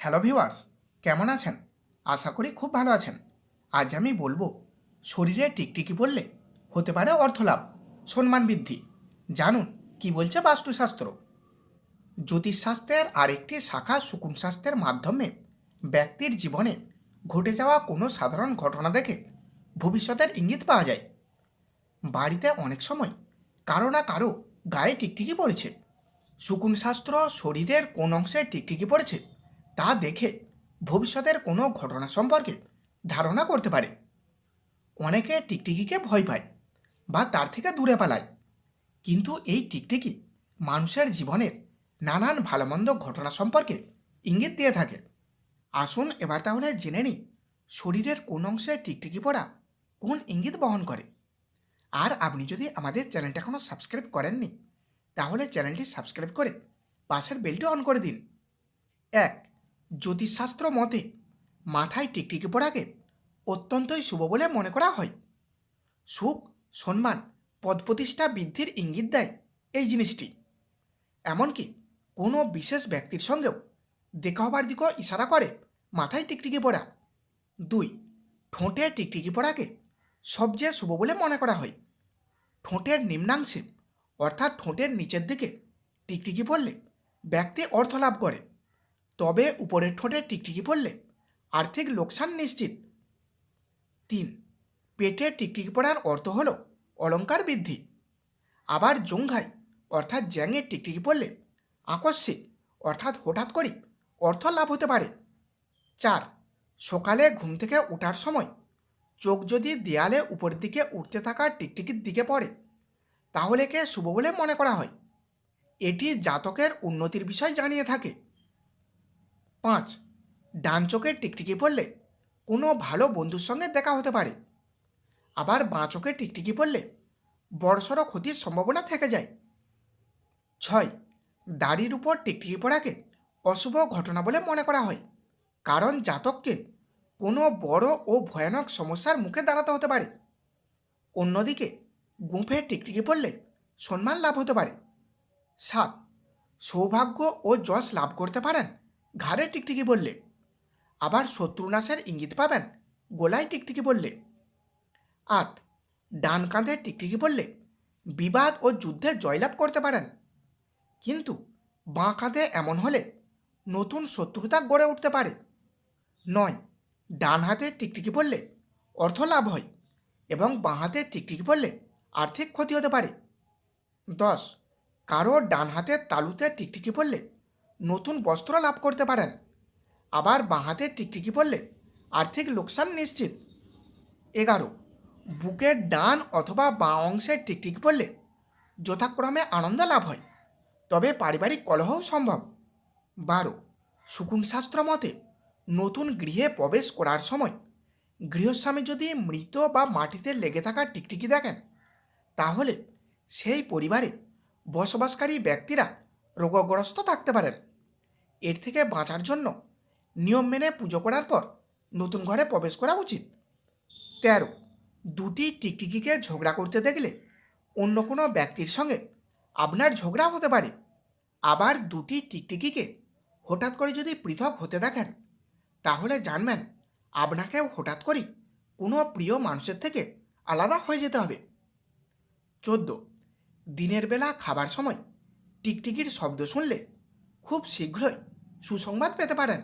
Hello viewers, কেমন আছেন? আশা করি খুব ভালো আছেন। আজ আমি বলব, শরীরে টিকটিকি পড়লে হতে পারে অর্থলাভ, সম্মান বৃদ্ধি। জানুন, কি বলছে বাস্তুশাস্ত্র? জ্যোতিষশাস্ত্রের আরেকটি শাখা শাস্ত্রের মাধ্যমে ব্যক্তির জীবনে ঘটে যাওয়া কোনো সাধারণ ঘটনা দেখে ভবিষ্যতের ইঙ্গিত পাওয়া যায়। বাড়িতে অনেক সময় কারও না কারও গায়ে টিকটিকি পড়েছে। শাস্ত্র শরীরের কোন অংশে টিকটিকি পড়েছে তা দেখে ভবিষ্যতের কোনো ঘটনা সম্পর্কে ধারণা করতে পারে। অনেকে টিকটিকিকে ভয় পায় বা তার থেকে দূরে পালায়। কিন্তু এই টিকটিকি মানুষের জীবনের নানান ভালোমন্দ ঘটনা সম্পর্কে ইঙ্গিত দিয়ে থাকে। আসুন এবার তাহলে জেনে নিই শরীরের কোন অংশে টিকটিকি পড়া কোন ইঙ্গিত বহন করে। আর আপনি যদি আমাদের চ্যানেলটা এখনও সাবস্ক্রাইব করেননি, তাহলে চ্যানেলটি সাবস্ক্রাইব করে পাশের বেলটি অন করে দিন। এক জ্যোতিষশাস্ত্র মতে মাথায় টিকটিকি পড়াকে অত্যন্তই শুভ বলে মনে করা হয়। সুখ, সম্মান পদ প্রতিষ্ঠা বৃদ্ধির ইঙ্গিত দেয় এই জিনিসটি। এমনকি কোনো বিশেষ ব্যক্তির সঙ্গেও দেখা হবার দিকেও ইশারা করে মাথায় টিকটিকি পড়া দুই, ঠোঁটে টিকটিকি পড়াকে সবচেয়ে শুভ বলে মনে করা হয়। ঠোঁটের নিম্নাংশে, অর্থাৎ ঠোঁটের নিচের দিকে, টিকটিকি পড়লে ব্যক্তি অর্থ লাভ করে। তবে উপরের ঠোঁটে টিকটিকি পড়লে আর্থিক লোকসান নিশ্চিত। তিন, পেটে টিকটিকি পড়ার অর্থ হল অলঙ্কার বৃদ্ধি। আবার জঙ্ঘাই অর্থাৎ জ্যাঙের টিকটিকি পড়লে আকস্মিক, অর্থাৎ হঠাৎ করে অর্থ লাভ হতে পারে। চার, সকালে ঘুম থেকে ওঠার সময় চোখ যদি দেয়ালে উপর দিকে উঠতে থাকা টিকটিকির দিকে পড়ে, তাহলে কে শুভ বলে মনে করা হয়। এটি জাতকের উন্নতির বিষয় জানিয়ে থাকে। পাঁচ, ডান চোখের টিকটিকি পড়লে কোনো ভালো বন্ধুর সঙ্গে দেখা হতে পারে। আবার বাঁ চোখের টিকটিকি পড়লে বড়সড় ক্ষতির সম্ভাবনা থেকে যায়। ছয়, দাড়ির উপর টিকটিকি পড়াকে অশুভ ঘটনা বলে মনে করা হয়, কারণ জাতককে কোনো বড় ও ভয়ানক সমস্যার মুখে দাঁড়াতে হতে পারে। অন্যদিকে গুঁফে টিকটিকি পড়লে সম্মান লাভ হতে পারে। সাত, সৌভাগ্য ও যশ লাভ করতে পারেন ঘাড়ে টিকটিকি বললে, আবার শত্রুনাশের ইঙ্গিত পাবেন? গোলায় টিকটিকি বললে, আট। ডান কাঁধে টিকটিকি বললে, বিবাদ ও যুদ্ধে জয়লাভ করতে পারেন। কিন্তু বাঁ কাঁধে এমন হলে নতুন শত্রুতা গড়ে উঠতে পারে। নয়। ডান হাতে টিকটিকি পড়লে অর্থ লাভ হয়। এবং বাঁ হাতে টিকটিকি পড়লে আর্থিক ক্ষতি হতে পারে। দশ। কারও ডান হাতের তালুতে টিকটিকি পড়লে নতুন বস্ত্র লাভ করতে পারেন। আবার বাঁ হাতে টিকটিকি পড়লে আর্থিক লোকসান নিশ্চিত। এগারো, বুকের ডান অথবা বাঁ অংশে টিকটিকি পড়লে যথাক্রমে আনন্দ লাভ হয়, তবে পারিবারিক কলহও সম্ভব। বারো শাস্ত্র মতে নতুন গৃহে প্রবেশ করার সময় গৃহস্বামী যদি মৃত বা মাটিতে লেগে থাকা টিকটিকি দেখেন, তাহলে সেই পরিবারে বসবাসকারী ব্যক্তিরা রোগগ্রস্ত থাকতে পারেন। এর থেকে বাঁচার জন্য নিয়ম মেনে পুজো করার পর নতুন ঘরে প্রবেশ করা উচিত। তেরো, দুটি টিকটিকিকে ঝগড়া করতে দেখলে অন্য কোনো ব্যক্তির সঙ্গে আপনার ঝগড়া হতে পারে। আবার দুটি টিকটিকিকে হঠাৎ করে যদি পৃথক হতে দেখেন, তাহলে জানবেন আপনাকেও হঠাৎ করেই কোনো প্রিয় মানুষের থেকে আলাদা হয়ে যেতে হবে। চোদ্দ, দিনের বেলা খাবার সময় টিকটিকির শব্দ শুনলে খুব শীঘ্রই সুসংবাদ পেতে পারেন।